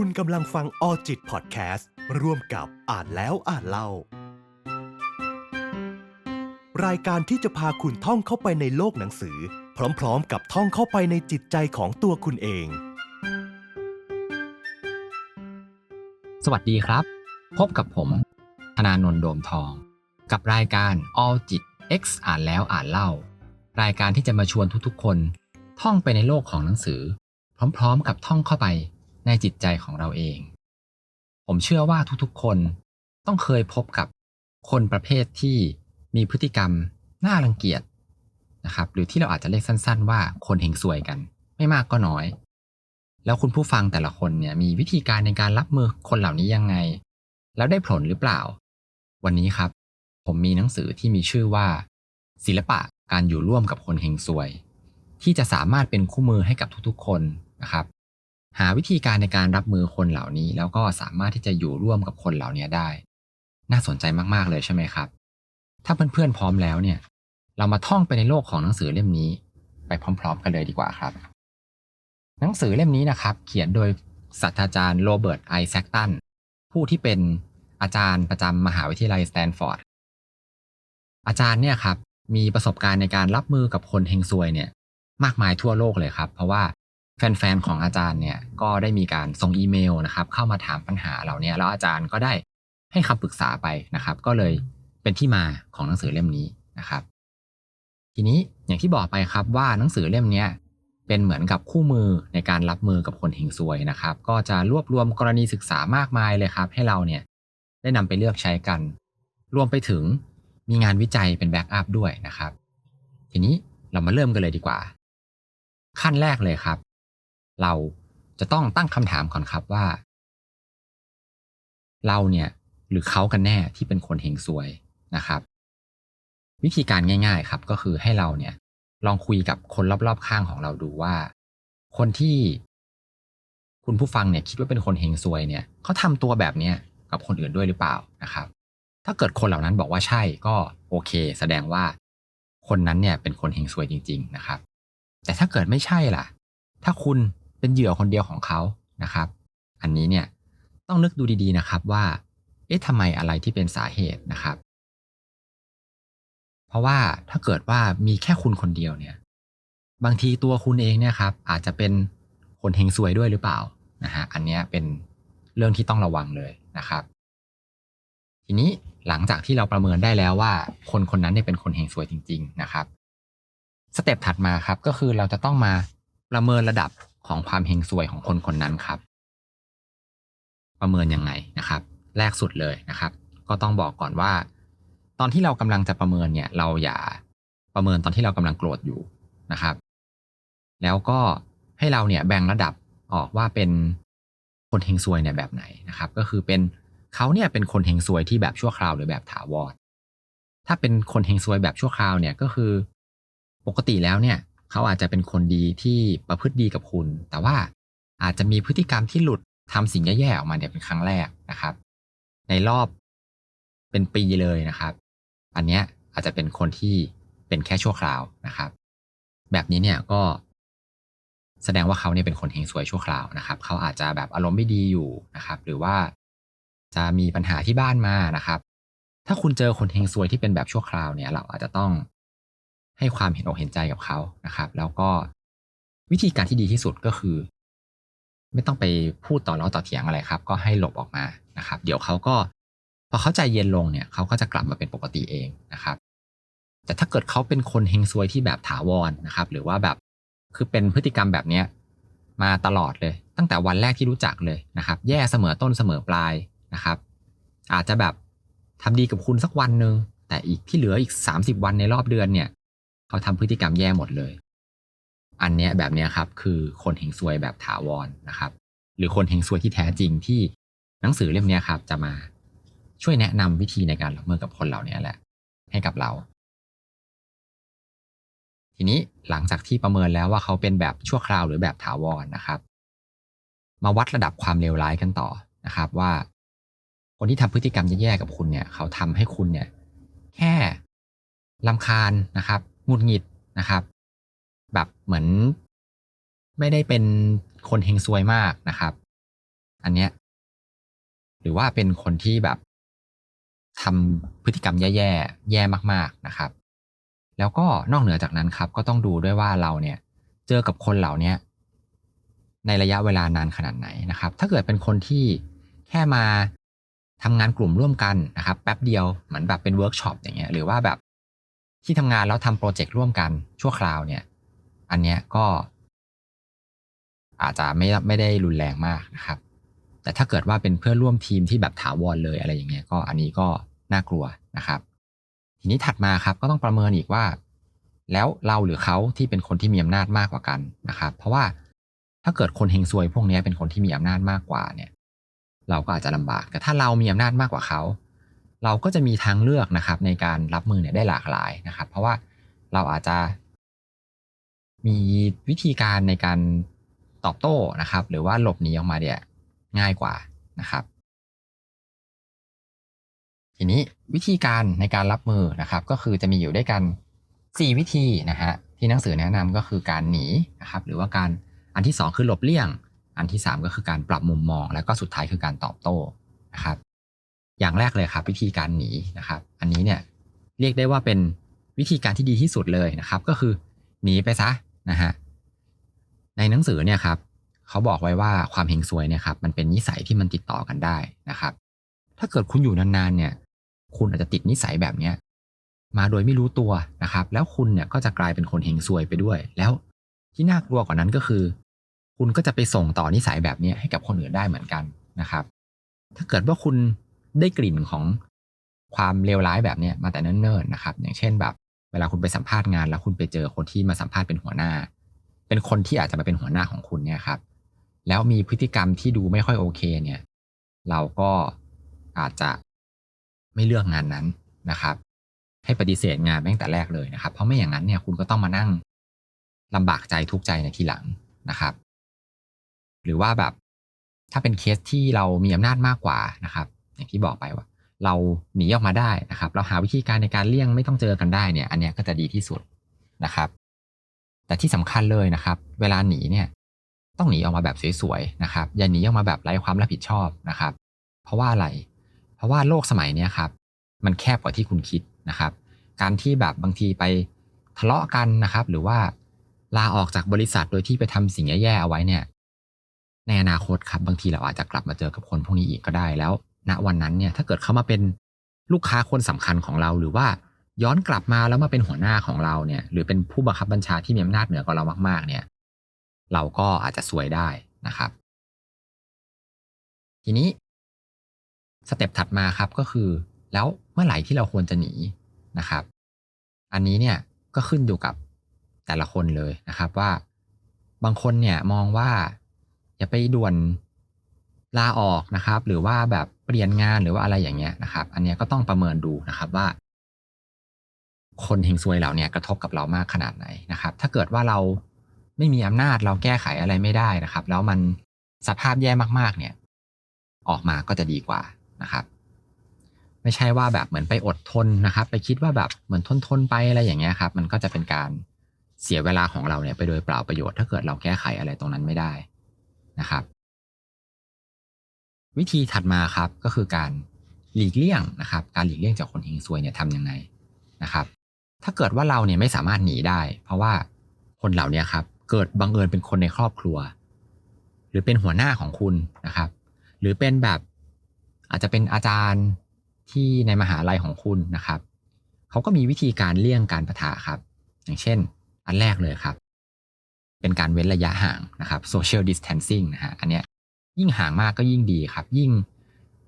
คุณกำลังฟังออจิตพอดแคสต์ร่วมกับอ่านแล้วอ่านเล่า รายการที่จะพาคุณท่องเข้าไปในโลกหนังสือ พร้อมๆ กับท่องเข้าไปในจิตใจของตัวคุณเอง สวัสดีครับ พบกับผม ธนานนท์โดมทอง กับรายการ All จิต X อ่านแล้วอ่านเล่า รายการที่จะมาชวนทุกๆ คน ท่องไปในโลกของหนังสือ พร้อมๆ กับท่องเข้าไป ในจิตใจของเราเอง ผมเชื่อว่าทุกๆ คนต้องเคยพบกับคนประเภทที่มีพฤติกรรมน่ารังเกียจนะครับ หรือที่เราอาจจะเรียกสั้น ๆ ว่าคนเฮงซวยกัน ไม่มากก็น้อย แล้วคุณผู้ฟังแต่ละคนเนี่ยมีวิธีการในการรับมือคนเหล่านี้ยังไง แล้วได้ผลหรือเปล่า วันนี้ครับ ผมมีหนังสือที่มีชื่อว่า ศิลปะการอยู่ร่วมกับคนเฮงซวย ที่จะสามารถเป็นคู่มือให้กับทุกๆ คนนะครับ หาวิธีการในการรับมือคนเหล่านี้ แล้วก็สามารถที่จะอยู่ร่วมกับคนเหล่านี้ได้ น่าสนใจมากๆเลยใช่ไหมครับ ถ้าเพื่อนๆพร้อมแล้วเนี่ย เรามาท่องไปในโลกของหนังสือเล่มนี้ ไปพร้อม ๆ กันเลยดีกว่าครับ หนังสือเล่มนี้นะครับ เขียนโดยศาสตราจารย์โรเบิร์ตไอแซคตันผู้ที่เป็นอาจารย์ประจำมหาวิทยาลัยสแตนฟอร์ดอาจารย์เนี่ยครับมีประสบการณ์ในการรับมือกับคนเฮงซวยเนี่ย มากมายทั่วโลกเลยครับ เพราะว่า แฟนๆของอาจารย์เนี่ยก็ได้มีการส่งอีเมลนะครับเข้ามาถามปัญหาเหล่านี้แล้วอาจารย์ก็ได้ให้คำปรึกษาไปนะครับ ก็เลยเป็นที่มาของหนังสือเล่มนี้นะครับ ทีนี้อย่างที่บอกไปครับว่าหนังสือเล่มนี้เป็นเหมือนกับคู่มือในการรับมือกับคนเฮงซวยนะครับ ก็จะรวบรวมกรณีศึกษามากมายเลยครับ ให้เราเนี่ยได้นำไปเลือกใช้กัน รวมไปถึงมีงานวิจัยเป็นแบ็กอัพด้วยนะครับ ทีนี้เรามาเริ่มกันเลยดีกว่า ขั้นแรกเลยครับ เราจะต้องตั้งคำถามก่อนครับว่า เราเนี่ยหรือเขากันแน่ที่เป็นคนเฮงซวยนะครับ วิธีการง่าย ๆครับก็คือให้เราเนี่ยลองคุยกับคนรอบๆข้างของเราดูว่า คนที่คุณผู้ฟังเนี่ยคิดว่าเป็นคนเฮงซวยเนี่ยเขาทำตัวแบบเนี้ยกับคนอื่นด้วยหรือเปล่านะครับ ถ้าเกิดคนเหล่านั้นบอกว่าใช่ก็โอเค แสดงว่าคนนั้นเนี่ยเป็นคนเฮงซวยจริง ๆ นะครับ แต่ถ้าเกิดไม่ใช่ล่ะ ถ้าคุณ เป็นเหยื่อคนเดียวของเขานะครับ อันนี้เนี่ยต้องนึกดูดีๆนะครับว่า เอ๊ะทำไมอะไรที่เป็นสาเหตุนะครับ เพราะว่าถ้าเกิดว่ามีแค่คุณคนเดียวเนี่ย บางทีตัวคุณเองเนี่ยครับ อาจจะเป็นคนเฮงซวยด้วยหรือเปล่านะฮะอันนี้เป็นเรื่องที่ต้องระวังเลยนะครับ ทีนี้หลังจากที่เราประเมินได้แล้วว่า คนคนนั้นเนี่ยเป็นคนเฮงซวยจริง ๆ นะครับสเต็ปถัดมาครับก็คือเราจะต้องมาประเมินระดับ ของความเฮงซวยของคนคนนั้นครับ ประเมินยังไงนะครับ แรกสุดเลยนะครับ ก็ต้องบอกก่อนว่า ตอนที่เรากำลังจะประเมินเนี่ย เราอย่าประเมินตอนที่เรากำลังโกรธอยู่นะครับ แล้วก็ให้เราเนี่ยแบ่งระดับออกว่าเป็นคนเฮงซวยเนี่ยแบบไหนนะครับ ก็คือเป็นเขาเนี่ยเป็นคนเฮงซวยที่แบบชั่วคราวหรือแบบถาวรถ้าเป็นคนเฮงซวยแบบชั่วคราวเนี่ยก็คือ ปกติแล้วเนี่ย เขาอาจจะเป็นคนดีที่ประพฤติดีกับคุณ แต่ว่าอาจจะมีพฤติกรรมที่หลุดทำสิ่งแย่ๆออกมาเนี่ยเป็นครั้งแรกนะครับ ในรอบเป็นปีเลยนะครับ อันเนี้ยอาจจะเป็นคนที่เป็นแค่ชั่วคราวนะครับ แบบนี้เนี่ยก็แสดงว่าเขาเนี่ยเป็นคนเฮงซวยชั่วคราวนะครับ เขาอาจจะแบบอารมณ์ไม่ดีอยู่นะครับ หรือว่าจะมีปัญหาที่บ้านมานะครับ ถ้าคุณเจอคนเฮงซวยที่เป็นแบบชั่วคราวเนี่ย เราอาจจะต้อง ให้ความเห็นอกเห็นใจกับเขานะครับ แล้วก็วิธีการที่ดีที่สุดก็คือ ไม่ต้องไปพูดต่อล้อต่อเถียงอะไรครับ ก็ให้หลบออกมานะครับ เดี๋ยวเขาก็พอเขาใจเย็นลงเนี่ยเขาก็จะกลับมาเป็นปกติเองนะครับ แต่ถ้าเกิดเขาเป็นคนเฮงซวยที่แบบถาวรนะครับ หรือว่าแบบคือเป็นพฤติกรรมแบบเนี้ยมาตลอดเลย ตั้งแต่วันแรกที่รู้จักเลยนะครับ แย่เสมอต้นเสมอปลายนะครับ อาจจะแบบทำดีกับคุณสักวันหนึ่งแต่อีกที่เหลืออีก 30 วันในรอบเดือนเนี่ย เขาทำพฤติกรรมแย่หมดเลย อันเนี้ยแบบเนี้ยครับ คือคนเฮงซวยแบบถาวรนะครับ หรือคนเฮงซวยที่แท้จริงที่หนังสือเล่มนี้ครับ จะมาช่วยแนะนำวิธีในการรับมือกับคนเหล่านี้แหละ ให้กับเรา ทีนี้หลังจากที่ประเมินแล้วว่าเขาเป็นแบบชั่วคราวหรือแบบถาวรนะครับ มาวัดระดับความเลวร้ายกันต่อนะครับว่า คนที่ทำพฤติกรรมแย่ๆกับคุณเนี่ย เขาทำให้คุณเนี่ย แค่ลำคาญนะครับ หงุดหงิดนะครับ แบบเหมือนไม่ได้เป็นคนเฮงซวยมากนะครับ อันเนี้ยหรือว่าเป็นคนที่แบบทำพฤติกรรมแย่ๆแย่มาก ๆนะครับ แล้วก็นอกเหนือจากนั้นครับ ก็ต้องดูด้วยว่าเราเนี่ยเจอกับคนเหล่านี้ในระยะเวลานานขนาดไหนนะครับ ถ้าเกิดเป็นคนที่แค่มาทำงานกลุ่มร่วมกันนะครับ แป๊บเดียวเหมือนแบบเป็นเวิร์กช็อปอย่างเงี้ยหรือว่าแบบ ที่ทำงานแล้วทำโปรเจกต์ร่วมกันชั่วคราวเนี่ย อันเนี้ยก็ อาจจะไม่ไม่ได้รุนแรงมากนะครับ แต่ถ้าเกิดว่าเป็นเพื่อนร่วมทีมที่แบบถาวรเลยอะไรอย่างเงี้ยก็อันนี้ก็น่ากลัวนะครับ ทีนี้ถัดมาครับก็ต้องประเมินอีกว่า แล้วเราหรือเขาที่เป็นคนที่มีอำนาจมากกว่ากันนะครับ เพราะว่าถ้าเกิดคนเฮงซวยพวกนี้เป็นคนที่มีอำนาจมากกว่าเนี่ย เราก็อาจจะลำบาก แต่ถ้าเรามีอำนาจมากกว่าเขา เราก็จะมีทางเลือกนะครับในการรับมือเนี่ยได้หลากหลายนะครับ เพราะว่าเราอาจจะ มีวิธีการในการตอบโต้นะครับ หรือว่าหลบหนีออกมาเนี่ยง่ายกว่านะครับ ทีนี้วิธีการในการรับมือนะครับ ก็คือจะมีอยู่ด้วยกัน 4 วิธีนะฮะที่หนังสือแนะนำก็คือการหนีนะครับ หรือว่าการอันที่ 2 คือหลบเลี่ยง อันที่ 3 ก็คือการปรับมุมมอง แล้วก็สุดท้ายคือการตอบโต้นะครับ อย่างแรกเลยครับ วิธีการหนีนะครับ อันนี้เนี่ยเรียกได้ว่าเป็นวิธีการที่ดีที่สุดเลยนะครับ ก็คือหนีไปซะนะฮะในหนังสือเนี่ยครับเขาบอกไว้ว่าความเฮงซวยเนี่ยครับมันเป็นนิสัยที่มันติดต่อกันได้นะครับ ถ้าเกิดคุณอยู่นานๆเนี่ย คุณอาจจะติดนิสัยแบบเนี้ยมาโดยไม่รู้ตัวนะครับ แล้วคุณเนี่ยก็จะกลายเป็นคนเฮงซวยไปด้วย แล้วที่น่ากลัวกว่านั้นก็คือ คุณก็จะไปส่งต่อนิสัยแบบนี้ให้กับคนอื่นได้เหมือนกันนะครับ ถ้าเกิดว่าคุณ ได้กลิ่นของความเลวร้ายแบบเนี้ยมาแต่เนิ่นๆนะครับ อย่างเช่นแบบ เวลาคุณไปสัมภาษณ์งาน แล้วคุณไปเจอคนที่มาสัมภาษณ์เป็นหัวหน้า เป็นคนที่อาจจะมาเป็นหัวหน้าของคุณเนี่ยครับ แล้วมีพฤติกรรมที่ดูไม่ค่อยโอเคเนี่ย เราก็อาจจะไม่เลือกงานนั้นนะครับ ให้ปฏิเสธงานไปตั้งแต่แรกเลยนะครับ เพราะไม่อย่างนั้นเนี่ยคุณก็ต้องมานั่งลำบากใจทุกใจในทีหลังนะครับ หรือว่าแบบถ้าเป็นเคสที่เรามีอำนาจมากกว่านะครับ อย่างที่บอกไปว่า เราหนีออกมาได้นะครับ เราหาวิธีการในการเลี่ยงไม่ต้องเจอกันได้เนี่ย อันเนี้ยก็จะดีที่สุดนะครับ แต่ที่สำคัญเลยนะครับ เวลาหนีเนี่ย ต้องหนีออกมาแบบสวยๆนะครับ อย่าหนีออกมาแบบไร้ความรับผิดชอบนะครับ เพราะว่าอะไร เพราะว่าโลกสมัยเนี้ยครับ มันแคบกว่าที่คุณคิดนะครับ การที่แบบบางทีไปทะเลาะกันนะครับ หรือว่าลาออกจากบริษัทโดยที่ไปทำสิ่งแย่ๆเอาไว้เนี่ย ในอนาคตครับบางทีเราอาจจะกลับมาเจอกับคนพวกนี้อีกก็ได้แล้ว ณวันนั้นเนี่ยถ้าเกิดเขามาเป็นลูกค้าคนสำคัญของเราหรือว่าย้อนกลับมาแล้วมาเป็นหัวหน้าของเราเนี่ย หรือเป็นผู้บังคับบัญชาที่มีอำนาจเหนือกว่าเรามาก ๆ เนี่ย เราก็อาจจะซวยได้นะครับ ทีนี้สเต็ปถัดมาครับก็คือ แล้วเมื่อไหร่ที่เราควรจะหนีนะครับ อันนี้เนี่ยก็ขึ้นอยู่กับแต่ละคนเลยนะครับว่า บางคนเนี่ยมองว่าอย่าไปด่วนลาออกนะครับ หรือว่าแบบ เปลี่ยนงานหรือว่าอะไรอย่างเงี้ยนะครับ อันเนี้ยก็ต้องประเมินดูนะครับว่า คนเฮงซวยเหล่านี้กระทบกับเรามากขนาดไหนนะครับ ถ้าเกิดว่าเราไม่มีอำนาจเราแก้ไขอะไรไม่ได้นะครับ แล้วมันสภาพแย่มากๆ เนี่ย ออกมาก็จะดีกว่านะครับ ไม่ใช่ว่าแบบเหมือนไปอดทนนะครับ ไปคิดว่าแบบเหมือนทนทนไปอะไรอย่างเงี้ยครับ มันก็จะเป็นการเสียเวลาของเราเนี่ยไปโดยเปล่าประโยชน์ ถ้าเกิดเราแก้ไขอะไรตรงนั้นไม่ได้นะครับ วิธีถัดมาครับก็คือการหลีกเลี่ยงนะครับ การหลีกเลี่ยงจากคนเฮงซวยเนี่ยทำยังไงนะครับ ถ้าเกิดว่าเราเนี่ยไม่สามารถหนีได้ เพราะว่าคนเหล่านี้ครับเกิดบังเอิญเป็นคนในครอบครัว หรือเป็นหัวหน้าของคุณนะครับ หรือเป็นแบบอาจจะเป็นอาจารย์ที่ในมหาลัยของคุณนะครับเขาก็มีวิธีการเลี่ยงการปะทะครับ อย่างเช่น อันแรกเลยครับ เป็นการเว้นระยะห่างนะครับ social distancing นะฮะอันเนี้ย ยิ่งห่างมากก็ยิ่งดีครับ ยิ่ง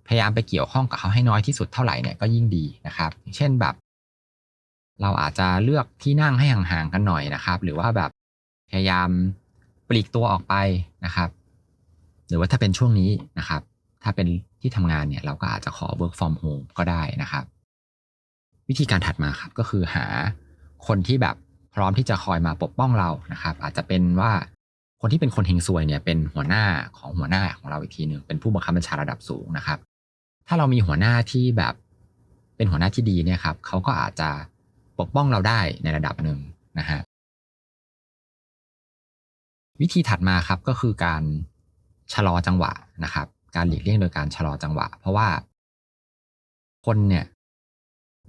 พยายามไปเกี่ยวข้องกับเขาให้น้อยที่สุดเท่าไหร่เนี่ยก็ยิ่งดีนะครับเช่นแบบ เราอาจจะเลือกที่นั่งให้ห่างๆกันหน่อยนะครับ หรือว่าแบบพยายามปลีกตัวออกไปนะครับ หรือว่าถ้าเป็นช่วงนี้นะครับ ถ้าเป็นที่ทำงานเนี่ยเราก็อาจจะขอ work from home ก็ได้นะครับ วิธีการถัดมาครับก็คือหาคนที่แบบพร้อมที่จะคอยมาปกป้องเรานะครับ อาจจะเป็นว่า คนที่เป็นคนเฮงซวยเนี่ยเป็นหัวหน้าของหัวหน้าของเราอีกทีหนึ่งเป็นผู้บังคับบัญชาระดับสูงนะครับ ถ้าเรามีหัวหน้าที่แบบเป็นหัวหน้าที่ดีเนี่ยครับเขาก็อาจจะปกป้องเราได้ในระดับหนึ่งนะฮะวิธีถัดมาครับก็คือการชะลอจังหวะนะครับ การหลีกเลี่ยงโดยการชะลอจังหวะ เพราะว่า คนเนี่ย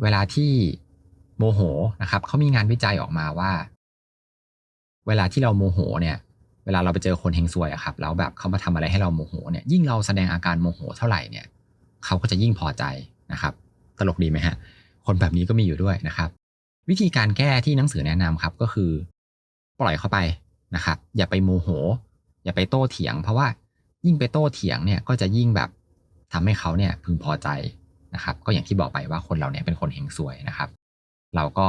เวลาที่โมโหนะครับเขามีงานวิจัยออกมาว่า เวลาที่เราโมโหเนี่ย วลาเราไปเจอคนเฮงซวยอะครับแล้วแบบเขามาทำอะไรให้เราโมโหเนี่ยยิ่งเราแสดงอาการโมโหเท่าไหร่เนี่ยเขาก็จะยิ่งพอใจนะครับ ตลกดีไหมฮะ คนแบบนี้ก็มีอยู่ด้วยนะครับ วิธีการแก้ที่หนังสือแนะนำครับก็คือ ปล่อยเข้าไปนะครับ อย่าไปโมโห อย่าไปโต้เถียง เพราะว่ายิ่งไปโต้เถียงเนี่ยก็จะยิ่งแบบทำให้เขาเนี่ยพึงพอใจนะครับ ก็อย่างที่บอกไปว่าคนเราเนี่ยเป็นคนเฮงซวยนะครับ เราก็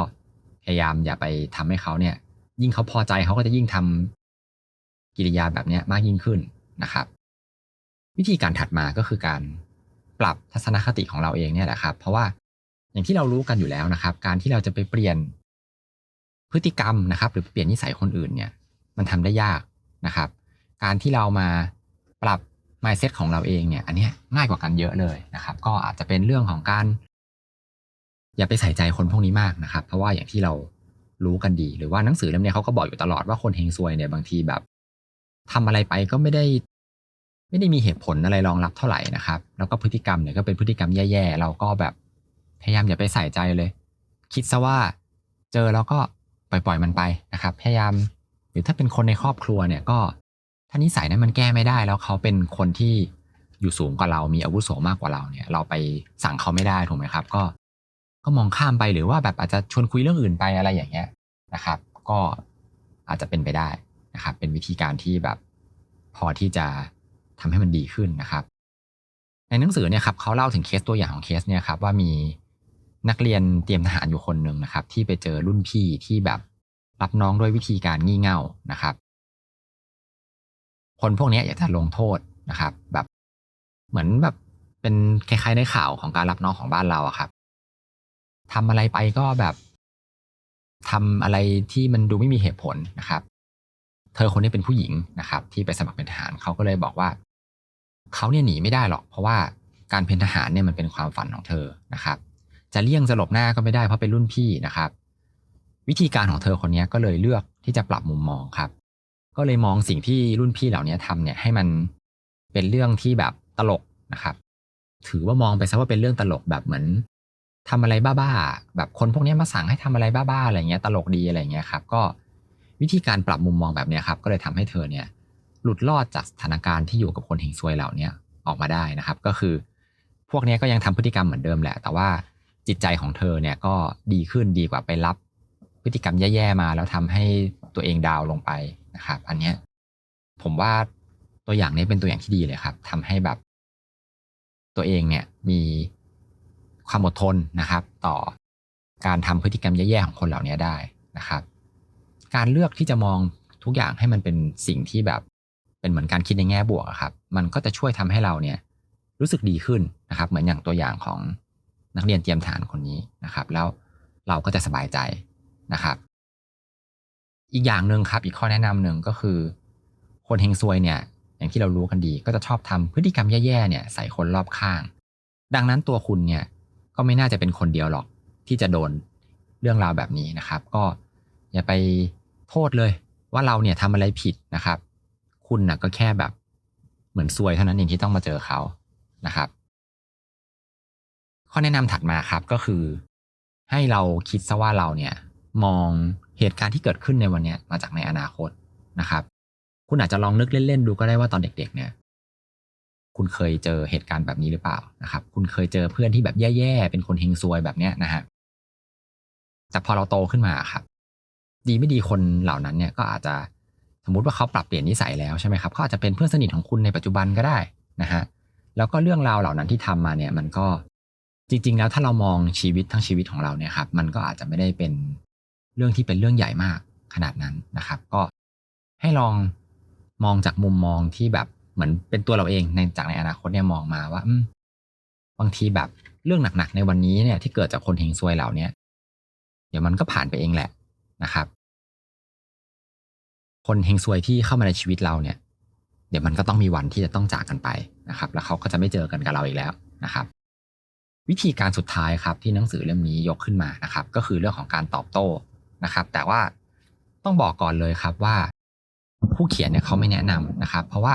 พยายามอย่าไปทำให้เขาเนี่ย ยิ่งเขาพอใจเขาก็จะยิ่งทำ กิริยาแบบนี้มากยิ่งขึ้นนะครับ วิธีการถัดมาก็คือการปรับทัศนคติของเราเองเนี่ยแหละครับ เพราะว่าอย่างที่เรารู้กันอยู่แล้วนะครับ การที่เราจะไปเปลี่ยนพฤติกรรมนะครับ หรือเปลี่ยนนิสัยคนอื่นเนี่ย มันทำได้ยากนะครับ การที่เรามาปรับ mindset ของเราเองเนี่ย อันนี้ง่ายกว่ากันเยอะเลยนะครับ ก็อาจจะเป็นเรื่องของการ อย่าไปใส่ใจคนพวกนี้มากนะครับ เพราะว่าอย่างที่เรารู้กันดี หรือว่าหนังสือเล่มเนี้ยเขาก็บอกอยู่ตลอดว่าคนเฮงซวยเนี่ยบางทีแบบ ทำอะไรไปก็ไม่ได้ ไม่ได้มีเหตุผลอะไรรองรับเท่าไหร่นะครับ แล้วก็พฤติกรรมเนี่ยก็เป็นพฤติกรรมแย่ๆเราก็แบบพยายามอย่าไปใส่ใจเลย คิดซะว่าเจอแล้วก็ปล่อยๆมันไปนะครับ พยายามหรือถ้าเป็นคนในครอบครัวเนี่ยก็ถ้านิสัยนั้นมันแก้ไม่ได้แล้วเขาเป็นคนที่อยู่สูงกว่าเรามีอาวุโสมากกว่าเราเนี่ย เราไปสั่งเขาไม่ได้ถูกไหมครับ ก็ ก็มองข้ามไปหรือว่าแบบอาจจะชวนคุยเรื่องอื่นไปอะไรอย่างเงี้ยนะครับ ก็อาจจะเป็นไปได้ นะครับ เป็นวิธีการที่แบบพอที่จะทำให้มันดีขึ้นนะครับ ในหนังสือเนี่ยครับเขาเล่าถึงเคสตัวอย่างของเคสเนี่ยครับว่ามีนักเรียนเตรียมทหารอยู่คนหนึ่งนะครับ ที่ไปเจอรุ่นพี่ที่แบบรับน้องด้วยวิธีการงี่เง่านะครับ คนพวกนี้อยากจะลงโทษนะครับ แบบเหมือนแบบเป็นคล้ายๆในข่าวของการรับน้องของบ้านเราอะครับทำอะไรไปก็แบบทำอะไรที่มันดูไม่มีเหตุผลนะครับ เธอคนนี้เป็นผู้หญิงนะครับที่ไปสมัครเป็นทหารเขาก็เลยบอกว่าเขาเนี่ยหนีไม่ได้หรอก เพราะว่าการเป็นทหารเนี่ยมันเป็นความฝันของเธอนะครับ จะเลี่ยงจะหลบหน้าก็ไม่ได้เพราะเป็นรุ่นพี่นะครับ วิธีการของเธอคนนี้ก็เลยเลือกที่จะปรับมุมมองครับ ก็เลยมองสิ่งที่รุ่นพี่เหล่านี้ทำเนี่ยให้มันเป็นเรื่องที่แบบตลกนะครับ ถือว่ามองไปซะว่าเป็นเรื่องตลกแบบเหมือนทำอะไรบ้าๆแบบคนพวกนี้มาสั่งให้ทำอะไรบ้าๆอะไรเงี้ยตลกดีอะไรเงี้ยครับ ก็ วิธีการปรับมุมมองแบบนี้ครับก็เลยทำให้เธอเนี่ยหลุดรอดจากสถานการณ์ที่อยู่กับคนเฮงซวยเหล่านี้ออกมาได้นะครับ ก็คือ พวกนี้ก็ยังทำพฤติกรรมเหมือนเดิมแหละ แต่ว่าจิตใจของเธอเนี่ยก็ดีขึ้นดีกว่าไปรับพฤติกรรมแย่ๆมา แล้วทำให้ตัวเองดาวลงไปนะครับ อันเนี้ยผมว่าตัวอย่างนี้เป็นตัวอย่างที่ดีเลยครับทำให้แบบ ตัวเองเนี่ยมีความอดทนนะครับ ต่อการทำพฤติกรรมแย่ๆของคนเหล่านี้ได้นะครับ การเลือกที่จะมองทุกอย่างให้มันเป็นสิ่งที่แบบ เป็นเหมือนการคิดในแง่บวกครับ มันก็จะช่วยทำให้เราเนี่ย รู้สึกดีขึ้นนะครับ เหมือนอย่างตัวอย่างของนักเรียนเตรียมทหารคนนี้นะครับ แล้วเราก็จะสบายใจนะครับ อีกอย่างหนึ่งครับ อีกข้อแนะนำหนึ่งก็คือ คนเฮงซวยเนี่ย อย่างที่เรารู้กันดี ก็จะชอบทำพฤติกรรมแย่ๆเนี่ย ใส่คนรอบข้าง ดังนั้นตัวคุณเนี่ย ก็ไม่น่าจะเป็นคนเดียวหรอกที่จะโดนเรื่องราวแบบนี้นะครับ ก็อย่าไป โทษเลย ว่าเราเนี่ยทำอะไรผิดนะครับ คุณนะก็แค่แบบเหมือนซวยเท่านั้นเองที่ต้องมาเจอเขานะครับ ข้อแนะนำถัดมาครับก็คือ ให้เราคิดซะว่าเราเนี่ย มองเหตุการณ์ที่เกิดขึ้นในวันเนี้ยมาจากในอนาคตนะครับ คุณอาจจะลองนึกเล่นๆดูก็ได้ว่าตอนเด็ก ๆ เนี่ย คุณเคยเจอเหตุการณ์แบบนี้หรือเปล่านะครับ คุณเคยเจอเพื่อนที่แบบแย่ๆเป็นคนเฮงซวยแบบเนี้ยนะฮะแต่พอเราโตขึ้นมาครับ ดีไม่ดีคนเหล่านั้นเนี่ยก็อาจจะสมมติว่าเขาปรับเปลี่ยนนิสัยแล้วใช่ไหมครับเขาอาจจะเป็นเพื่อนสนิทของคุณในปัจจุบันก็ได้นะฮะแล้วก็เรื่องราวเหล่านั้นที่ทำมาเนี่ยมันก็จริง ๆ แล้วถ้าเรามองชีวิตทั้งชีวิตของเราเนี่ยครับมันก็อาจจะไม่ได้เป็นเรื่องที่เป็นเรื่องใหญ่มากขนาดนั้นนะครับ ก็ให้ลองมองจากมุมมองที่แบบเหมือนเป็นตัวเราเองในจากในอนาคตเนี่ยมองมาว่าบางทีแบบเรื่องหนักๆในวันนี้เนี่ยที่เกิดจากคนเฮงซวยเหล่าเนี้ยเดี๋ยวมันก็ผ่านไปเองแหละ นะครับ คนเฮงซวยที่เข้ามาในชีวิตเราเนี่ย เดี๋ยวมันก็ต้องมีวันที่จะต้องจากกันไปนะครับ แล้วเขาก็จะไม่เจอกันกับเราอีกแล้วนะครับ วิธีการสุดท้ายครับที่หนังสือเล่มนี้ยกขึ้นมานะครับ ก็คือเรื่องของการตอบโต้นะครับ แต่ว่าต้องบอกก่อนเลยครับว่า ผู้เขียนเนี่ยเขาไม่แนะนำนะครับ เพราะว่า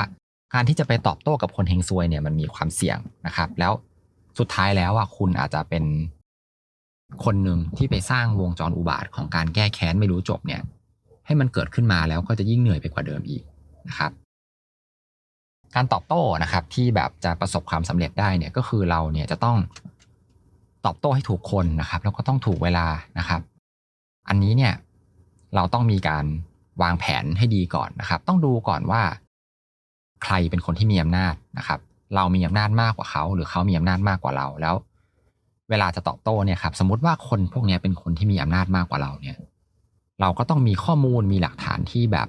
การที่จะไปตอบโต้กับคนเฮงซวยเนี่ยมันมีความเสี่ยงนะครับ แล้วสุดท้ายแล้วอะคุณอาจจะเป็น คนหนึ่งที่ไปสร้างวงจรอุบาทของการแก้แค้นไม่รู้จบเนี่ย ให้มันเกิดขึ้นมาแล้วก็จะยิ่งเหนื่อยไปกว่าเดิมอีกนะครับ การตอบโต้นะครับที่แบบจะประสบความสำเร็จได้เนี่ยก็คือเราเนี่ยจะต้องตอบโต้ให้ถูกคนนะครับ แล้วก็ต้องถูกเวลานะครับ อันนี้เนี่ยเราต้องมีการวางแผนให้ดีก่อนนะครับ ต้องดูก่อนว่า ใครเป็นคนที่มีอำนาจนะครับ เรามีอำนาจมากกว่าเขา หรือเขามีอำนาจมากกว่าเราแล้ว เวลาจะตอบโต้เนี่ยครับสมมติว่าคนพวกนี้เป็นคนที่มีอำนาจมากกว่าเราเนี่ย เราก็ต้องมีข้อมูลมีหลักฐานที่แบบ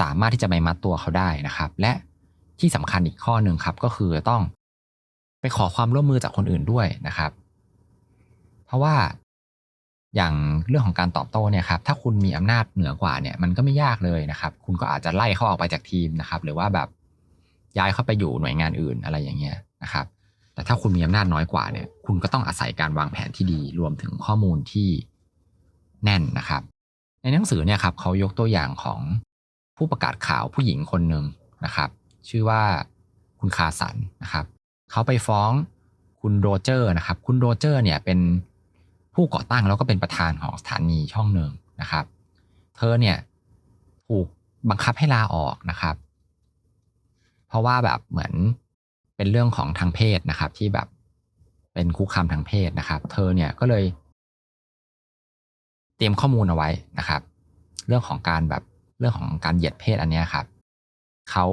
สามารถที่จะไปมัดตัวเขาได้นะครับ และที่สำคัญอีกข้อหนึ่งครับ ก็คือต้องไปขอความร่วมมือจากคนอื่นด้วยนะครับ เพราะว่าอย่างเรื่องของการตอบโต้เนี่ยครับ ถ้าคุณมีอำนาจเหนือกว่าเนี่ย มันก็ไม่ยากเลยนะครับ คุณก็อาจจะไล่เขาออกไปจากทีมนะครับ หรือว่าแบบย้ายเข้าไปอยู่หน่วยงานอื่นอะไรอย่างเงี้ยนะครับ แต่ถ้าคุณมีอำนาจน้อยกว่าเนี่ย คุณก็ต้องอาศัยการวางแผนที่ดี รวมถึงข้อมูลที่แน่นนะครับ ในหนังสือเนี่ยครับเขายกตัวอย่างของผู้ประกาศข่าวผู้หญิงคนหนึ่งนะครับ ชื่อว่าคุณคาสันนะครับเขาไปฟ้องคุณโรเจอร์นะครับ คุณโรเจอร์เนี่ยเป็นผู้ก่อตั้งแล้วก็เป็นประธานของสถานีช่องหนึ่งนะครับ เธอเนี่ยถูกบังคับให้ลาออกนะครับ เพราะว่าแบบเหมือน เป็นเรื่องของทางเพศนะครับ ที่แบบเป็นคุกคามทางเพศนะครับ เธอเนี่ยก็เลย เตรียมข้อมูลเอาไว้นะครับ เรื่องของการแบบเรื่องของการเหยียดเพศอันนี้ครับเขา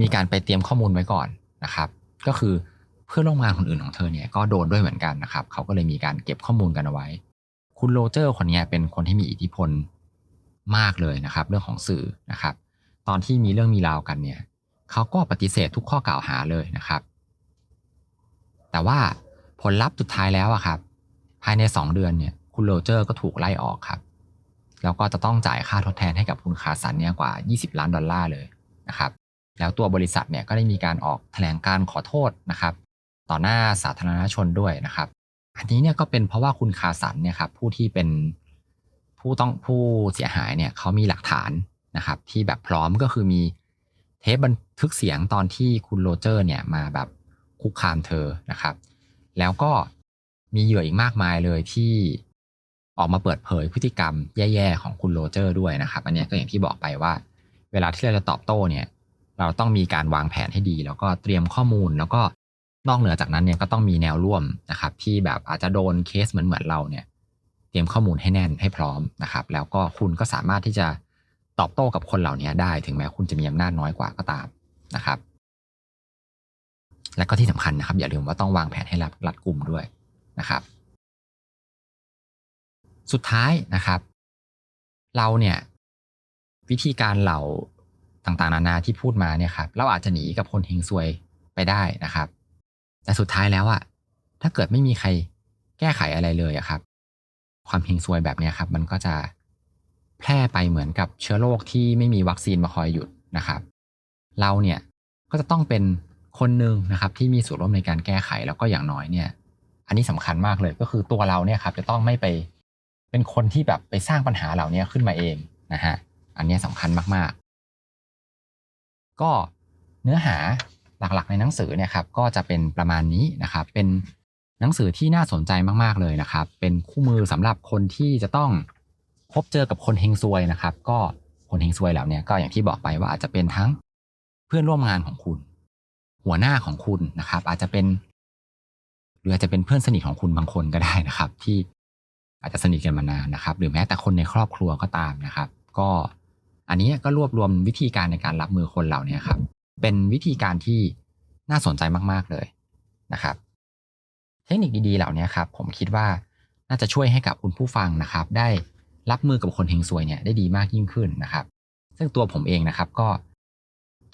มีการไปเตรียมข้อมูลไว้ก่อนนะครับ ก็คือเพื่อนร่วมงานคนอื่นของเธอเนี่ยก็โดนด้วยเหมือนกันนะครับเขาก็เลยมีการเก็บข้อมูลกันเอาไว้ คุณโรเจอร์คนนี้เป็นคนที่มีอิทธิพลมากเลยนะครับ เรื่องของสื่อนะครับ ตอนที่มีเรื่องมีราวกันเนี่ยเขาก็ปฏิเสธทุกข้อกล่าวหาเลยนะครับ แต่ว่าผลลัพธ์สุดท้ายแล้วอะครับ ภายใน 2 เดือนเนี่ยคุณโรเจอร์ก็ถูกไล่ออกครับ แล้วก็จะต้องจ่ายค่าทดแทนให้กับคุณคาสันเนี่ยกว่า 20 ล้านดอลลาร์เลยนะครับ แล้วตัวบริษัทเนี่ยก็ได้มีการออกแถลงการขอโทษนะครับ ต่อหน้าสาธารณชนด้วยนะครับ อันนี้เนี่ยก็เป็นเพราะว่าคุณคาสันเนี่ยครับผู้ที่เป็นผู้ต้องผู้เสียหายเนี่ยเขามีหลักฐานนะครับ ที่แบบพร้อมก็คือมีเทปบันทึกเสียงตอนที่คุณโรเจอร์เนี่ยมาแบบ คุกคามเธอนะครับ แล้วก็มีเหยื่ออีกมากมายเลยที่ออกมาเปิดเผยพฤติกรรมแย่ๆของคุณโรเจอร์ด้วยนะครับ อันนี้ก็อย่างที่บอกไปว่า เวลาที่เราจะตอบโต้เนี่ย เราต้องมีการวางแผนให้ดี แล้วก็เตรียมข้อมูลแล้วก็นอกเหนือจากนั้นเนี่ยก็ต้องมีแนวร่วมนะครับ ที่แบบอาจจะโดนเคสเหมือนเหมือนเราเนี่ย เตรียมข้อมูลให้แน่นให้พร้อมนะครับ แล้วก็คุณก็สามารถที่จะตอบโต้กับคนเหล่านี้ได้ ถึงแม้คุณจะมีอำนาจน้อยกว่าก็ตามนะครับ และก็ที่สำคัญนะครับ อย่าลืมว่าต้องวางแผนให้รัดรัดกลุ่มด้วยนะครับ สุดท้ายนะครับ เราเนี่ยวิธีการเหล่าต่างๆ นานาที่พูดมาเนี่ยครับเราอาจจะหนีกับคนเฮงซวยไปได้นะครับ แต่สุดท้ายแล้วอะถ้าเกิดไม่มีใครแก้ไขอะไรเลยอะครับ ความเฮงซวยแบบเนี้ยครับ มันก็จะแพร่ไปเหมือนกับเชื้อโรคที่ไม่มีวัคซีนมาคอยหยุดนะครับ เราเนี่ยก็จะต้องเป็น คนหนึ่งนะครับที่มีส่วนร่วมในการแก้ไขแล้วก็อย่างน้อยเนี่ย อันนี้สำคัญมากเลยก็คือตัวเราเนี่ยครับจะต้องไม่ไปเป็นคนที่แบบไปสร้างปัญหาเหล่านี้ขึ้นมาเองนะฮะอันนี้สำคัญมากๆ ก็เนื้อหาหลักๆ ในหนังสือเนี่ยครับก็จะเป็นประมาณนี้นะครับ เป็นหนังสือที่น่าสนใจมากๆเลยนะครับ เป็นคู่มือสำหรับคนที่จะต้องพบเจอกับคนเฮงซวยนะครับ ก็คนเฮงซวยเหล่านี้ก็อย่างที่บอกไปว่าอาจจะเป็นทั้งเพื่อนร่วมงานของคุณ หัวหน้าของคุณนะครับ อาจจะเป็นหรืออาจจะเป็นเพื่อนสนิทของคุณบางคนก็ได้นะครับ ที่อาจจะสนิทกันมานานนะครับ หรือแม้แต่คนในครอบครัวก็ตามนะครับ ก็อันนี้ก็รวบรวมวิธีการในการรับมือคนเหล่านี้ครับ เป็นวิธีการที่น่าสนใจมาก ๆเลยนะครับ เทคนิคดีๆเหล่านี้ครับ ผมคิดว่าน่าจะช่วยให้กับคุณผู้ฟังนะครับ ได้รับมือกับคนเฮงซวยเนี่ยได้ดีมากยิ่งขึ้นนะครับ ซึ่งตัวผมเองนะครับ ก็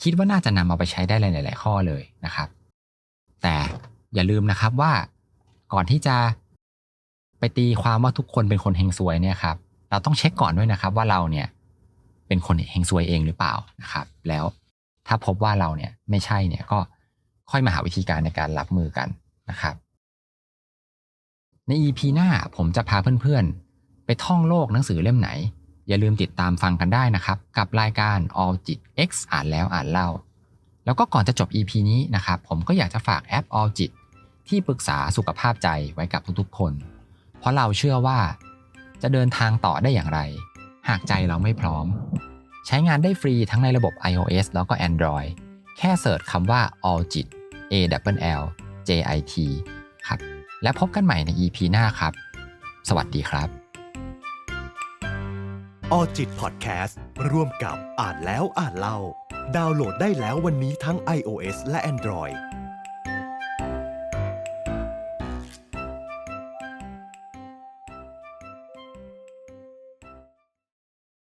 คิดว่าน่าจะนำเอาไปใช้ได้หลาย ๆ ข้อเลยนะครับ แต่อย่าลืมนะครับว่าก่อนที่จะไปตีความว่าทุกคนเป็นคนเฮงซวยเนี่ยครับ เราต้องเช็คก่อนด้วยนะครับ ว่าเราเนี่ยเป็นคนเฮงซวยเองหรือเปล่านะครับ แล้วถ้าพบว่าเราเนี่ยไม่ใช่เนี่ยก็ค่อยมาหาวิธีการในการรับมือกันนะครับ ใน EP หน้าผมจะพาเพื่อน ๆ ไปท่องโลกหนังสือเล่มไหน อย่าลืมติดตามฟังกันได้นะครับ กับรายการ All จิต X อ่านแล้วอ่านเล่า แล้วก็ก่อนจะจบ EP นี้นะครับ ผมก็อยากจะฝากแอป All จิตที่ปรึกษาสุขภาพใจไว้กับทุกๆคน เพราะเราเชื่อว่า จะเดินทางต่อได้อย่างไร หากใจเราไม่พร้อม ใช้งานได้ฟรีทั้งในระบบ iOS แล้วก็ Android แค่เสิร์ชคำว่า All จิต A W L J I T ครับ และพบกันใหม่ใน EP หน้าครับ สวัสดีครับ ออจิตพอดแคสต์ร่วมกับอ่านแล้วอ่านเล่า ดาวน์โหลดได้แล้ววันนี้ทั้ง iOS และ Android